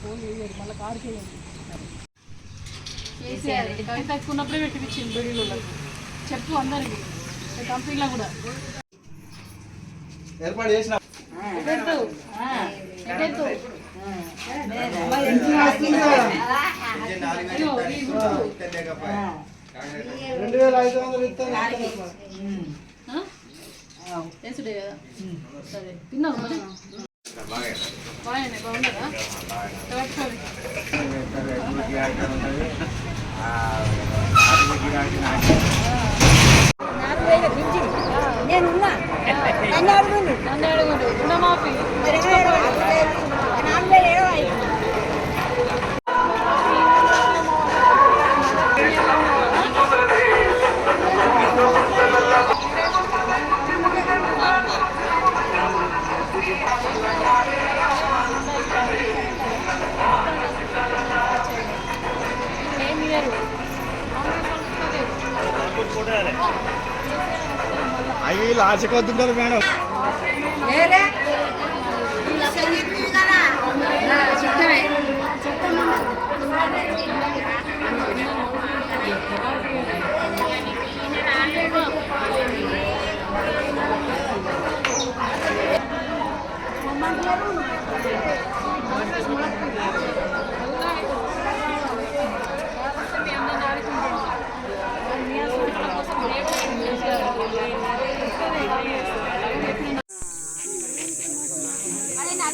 Phone చేయరు మళ్ళీ కవిత ఎక్కువ ఉన్నప్పుడే పెట్టించింది బిడీలకు చెప్పు అందరికి. కంపెనీలో కూడా. ఏర్పాటు చేసిన. రెండు వేల ఐదు వందలు ఇస్తాను సరే. తిన్నావు మరి అవి లాచకు వద్దుంటారు మేడం. లేలే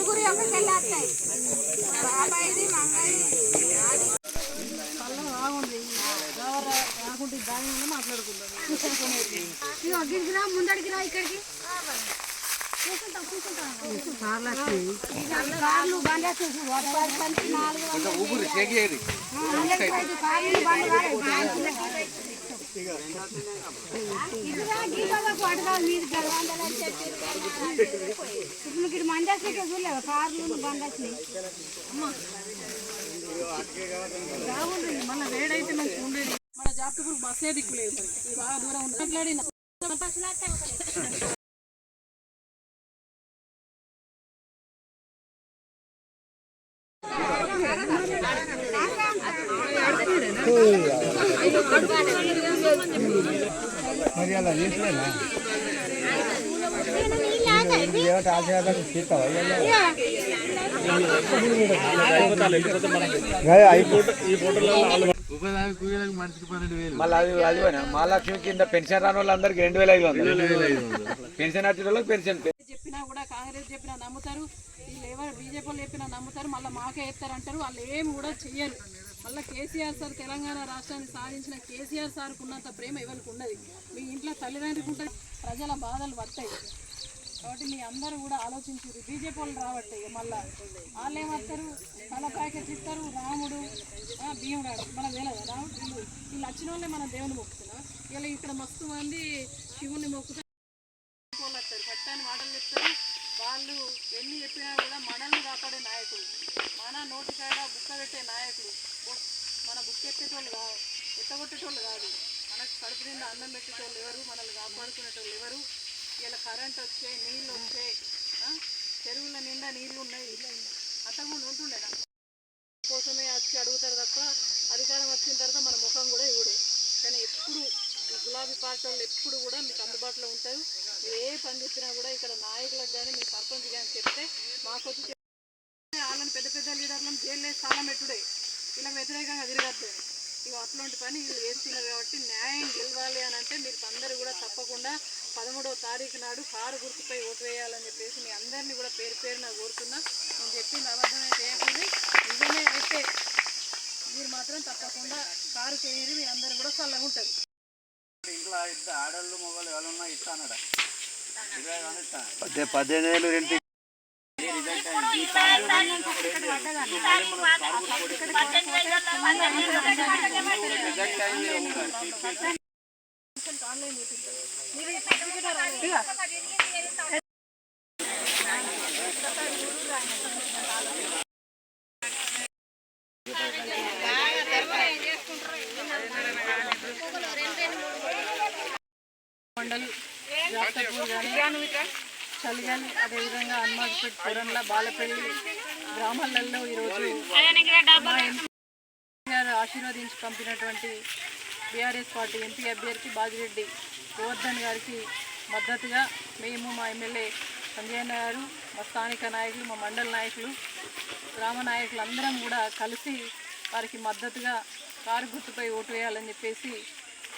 నలుగురు ఒకరికి వెళ్ళేస్తాయి బాబాయిది కళ్ళ బాగుంది ఎవరు రాకుంటే దాని మాట్లాడుకుందాం రా ముందడికి రా ఇక్కడికి. కార్లు కలిసి నాలుగు వందలు ఐదు కార్లు బంద్ ఇప్పుడు ఇక్కడ ఇటు మంది వస్తే చూడలేవు కార్లు బంద్ వచ్చినాయి మన వేడైతే మంచిగా ఉండేది మన జాబ్కి బస్సే దిక్కులేదు. బాగా దూరం ఉంది మాట్లాడిన. అది పోయినా? మహాలక్ష్మి కింద పెన్షన్ రాని వాళ్ళందరికీ రెండు వేల ఐదు వందలు. పెన్షన్ వచ్చిన వాళ్ళకి పెన్షన్. చెప్పినా కూడా కాంగ్రెస్ చెప్పినా నమ్ముతారు. వీళ్ళు ఎవరు బీజేపీ వాళ్ళు చెప్పినా నమ్ముతారు. మళ్ళీ మాకే ఎత్తారు అంటారు వాళ్ళు ఏం కూడా చెయ్యరు. మళ్ళీ కేసీఆర్ సార్ తెలంగాణ రాష్ట్రాన్ని సాధించిన కేసీఆర్ సార్కు ఉన్నంత ప్రేమ ఎవరికి ఉన్నది మీ ఇంట్లో తల్లిదండ్రులకు ఉంటే ప్రజల బాధలు పడతాయి. కాబట్టి మీ అందరూ కూడా ఆలోచించారు బీజేపీ వాళ్ళు రావట్టే ఇక మళ్ళా. వాళ్ళు ఏమస్తారు తల ప్యాకెట్లు ఇస్తారు. రాముడు ఆ, భీముడు ఆడు. మనకు తెలియదు రాముడు వీళ్ళు వచ్చిన వాళ్ళే మన దేవుని మొక్కుతున్నాం ఇలా ఇక్కడ మస్తు మంది శివుని మొక్కుతారు. వాళ్ళు ఎన్ని చెప్పినా కూడా మనల్ని కాపాడే నాయకులు. మన నోటికాడ బుక్క పెట్టే నాయకులు. మన బుక్ ఎత్తేటోళ్ళు కాదు ఎత్తగొట్టేటోళ్ళు కాదు. మనకు కడుపు నిండా అన్నం పెట్టేటోళ్ళు ఎవరు మనల్ని కాపాడుకునేటోళ్ళు ఎవరు? ఇలా కరెంట్ వచ్చే నీళ్ళు వచ్చే చెరువుల నిండా నీళ్ళు ఉన్నాయి. అంతకుముందు ఉంటుండేనా కోసమే వచ్చి అడుగుతారు తప్ప అధికారం వచ్చిన తర్వాత మన ముఖం కూడా ఇవ్వడు. కానీ ఎప్పుడు గులాబీ పార్టీ వాళ్ళు ఎప్పుడు కూడా మీకు అందుబాటులో ఉంటారు మీరు ఏ పని చెప్పినా కూడా ఇక్కడ నాయకులకు కానీ మీ సర్పంచ్ కానీ చెప్తే మాకు వచ్చి వాళ్ళని పెద్ద పెద్ద లీడర్లను జైల్లో స్థానం పెట్టుడే వీళ్ళకి వ్యతిరేకంగా తిరగద్దు. ఇక అట్లాంటి పని వీళ్ళు చేస్తున్నారు కాబట్టి న్యాయం గెలవాలి అని అంటే మీరు అందరూ కూడా తప్పకుండా పదమూడవ తారీఖు నాడు కారు గుర్తుపై ఓటు వేయాలని చెప్పేసి మీ అందరినీ కూడా పేరు పేరున కోరుతున్నా. నేను చెప్పింది అబద్ధమే చేయకుండా నిజమే అయితే మీరు మాత్రం తప్పకుండా కారు చేయరు మీ అందరూ కూడా చల్లగా ఉంటారు ఇంట్లో ఇద్దరు ఆడళ్ళు మొగలు ఎవరన్నా ఇస్తానడా ఇస్తాను పద్దెనిమిది వేలు రెంట్ కానీ చలిగాలి అదేవిధంగా హనుమాజ్పేట్ పొరంల బాలపల్లి గ్రామాలలో ఈరోజు గారు ఆశీర్వదించి పంపినటువంటి బీఆర్ఎస్ పార్టీ ఎంపీ అభ్యర్థి బాజిరెడ్డి గోవర్ధన్ గారికి మద్దతుగా మేము మా ఎమ్మెల్యే సంజయన్న గారు మా స్థానిక నాయకులు మా మండల నాయకులు గ్రామ నాయకులు అందరం కూడా కలిసి వారికి మద్దతుగా కారు గుర్తుపై ఓటు వేయాలని చెప్పేసి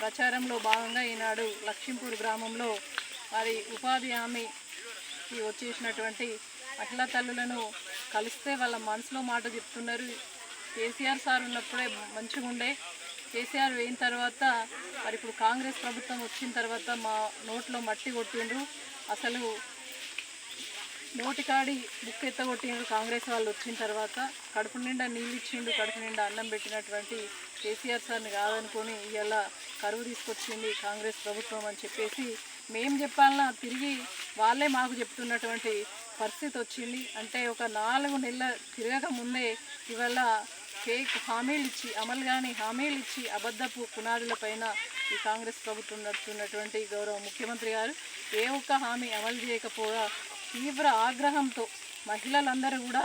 ప్రచారంలో భాగంగా ఈనాడు లక్ష్మీపూర్ గ్రామంలో వారి ఉపాధి హామీకి వచ్చేసినటువంటి మహిళా తల్లులను కలిస్తే వాళ్ళ మనసులో మాట చెప్తున్నారు. కేసీఆర్ సార్ ఉన్నప్పుడే మంచిగా ఉండే కేసీఆర్ వేయిన తర్వాత మరి ఇప్పుడు కాంగ్రెస్ ప్రభుత్వం వచ్చిన తర్వాత మా నోట్లో మట్టి కొట్టిండ్రు. అసలు నోటికాడి బుక్ ఎత్తగొట్టిండ్రు కాంగ్రెస్ వాళ్ళు వచ్చిన తర్వాత. కడుపు నిండా నీళ్ళు ఇచ్చిండు కడుపు నిండా అన్నం పెట్టినటువంటి కేసీఆర్ సార్ని కాదనుకొని ఇవాళ కరువు తీసుకొచ్చింది కాంగ్రెస్ ప్రభుత్వం అని చెప్పేసి మేం చెప్పాలన్నా తిరిగి వాళ్ళే మాకు చెప్తున్నటువంటి పరిస్థితి వచ్చింది. అంటే ఒక నాలుగు నెలల తిరగక ముందే ఇవాళ ఫేక్ హామీలు ఇచ్చి అమలు కాని హామీలు ఇచ్చి అబద్ధపు పునాదుల పైన ఈ కాంగ్రెస్ ప్రభుత్వం నడుపుతున్నటువంటి గౌరవ ముఖ్యమంత్రి గారు ఏ ఒక్క హామీ అమలు చేయకపోగా తీవ్ర ఆగ్రహంతో మహిళలందరూ కూడా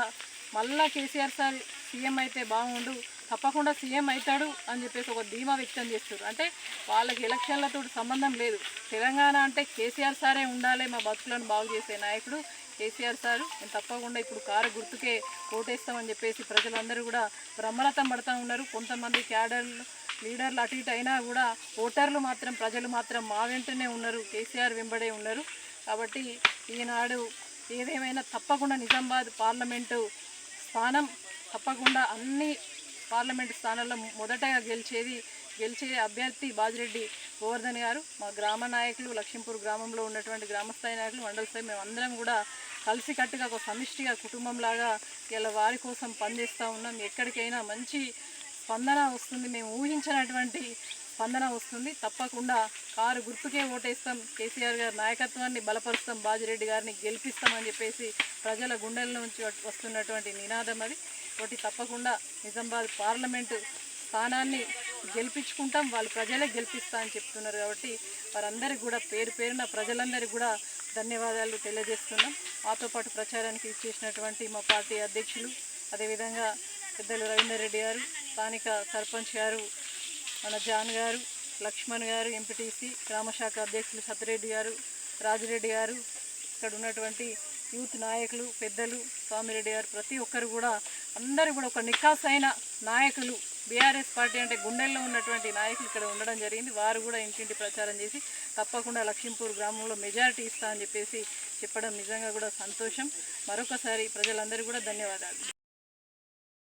మళ్ళా కేసీఆర్ సార్ సీఎం అయితే బాగుండు తప్పకుండా సీఎం అవుతాడు అని చెప్పేసి ఒక ధీమా వ్యక్తం చేస్తారు అంటే వాళ్ళకి ఎలక్షన్లతో సంబంధం లేదు. తెలంగాణ అంటే కేసీఆర్ సారే ఉండాలి మా బతుకులను బాగు చేసే నాయకుడు కేసీఆర్ సారు. మేము తప్పకుండా ఇప్పుడు కారు గుర్తుకే ఓటేస్తామని చెప్పేసి ప్రజలందరూ కూడా బ్రహ్మరథం పడుతూ ఉన్నారు. కొంతమంది క్యాడర్లు లీడర్లు అటు ఇటు అయినా కూడా ఓటర్లు మాత్రం ప్రజలు మాత్రం మా వెంటనే ఉన్నారు. కేసీఆర్ వెంబడే ఉన్నారు. కాబట్టి ఈనాడు ఏదేమైనా తప్పకుండా నిజామాబాద్ పార్లమెంటు స్థానం తప్పకుండా అన్ని పార్లమెంట్ స్థానంలో మొదటగా గెలిచేది గెలిచే అభ్యర్థి బాజిరెడ్డి గోవర్ధన్ గారు. మా గ్రామ నాయకులు లక్ష్మీపూర్ గ్రామంలో ఉన్నటువంటి గ్రామస్థాయి నాయకులు మండల స్థాయి మేమందరం కూడా కలిసికట్టుగా ఒక సమిష్టిగా కుటుంబంలాగా ఇలా వారి కోసం పనిచేస్తూ ఉన్నాం. ఎక్కడికైనా మంచి స్పందన వస్తుంది. మేము ఊహించినటువంటి స్పందన వస్తుంది. తప్పకుండా కారు గుర్తుకే ఓటేస్తాం. కేసీఆర్ గారి నాయకత్వాన్ని బలపరుస్తాం. బాజిరెడ్డి గారిని గెలిపిస్తామని చెప్పేసి ప్రజల గుండెల నుంచి వస్తున్నటువంటి నినాదం అది. ఒకటి తప్పకుండా నిజామాబాద్ పార్లమెంటు స్థానాన్ని గెలిపించుకుంటాం. వాళ్ళు ప్రజలే గెలిపిస్తా అని చెప్తున్నారు కాబట్టి వారందరికీ కూడా పేరు పేరున ప్రజలందరికీ కూడా ధన్యవాదాలు తెలియజేస్తున్నాం. మాతో పాటు ప్రచారానికి ఇచ్చేసినటువంటి మా పార్టీ అధ్యక్షులు అదేవిధంగా పెద్దలు రవీందర్ రెడ్డి గారు స్థానిక సర్పంచ్ గారు మన జాన్ గారు లక్ష్మణ్ గారు ఎంపీటీసీ గ్రామశాఖ అధ్యక్షులు సత్యరెడ్డి గారు రాజిరెడ్డి గారు ఇక్కడ ఉన్నటువంటి యూత్ నాయకులు పెద్దలు స్వామిరెడ్డి గారు ప్రతి ఒక్కరు కూడా అందరూ కూడా ఒక నికాస్ అయిన నాయకులు. బీఆర్ఎస్ పార్టీ అంటే గుండెల్లో ఉన్నటువంటి నాయకులు ఇక్కడ ఉండడం జరిగింది. వారు కూడా ఇంటింటి ప్రచారం చేసి తప్పకుండా లక్ష్మీపూర్ గ్రామంలో మెజారిటీ ఇస్తా అని చెప్పేసి చెప్పడం నిజంగా కూడా సంతోషం. మరొకసారి ప్రజలందరూ కూడా ధన్యవాదాలు.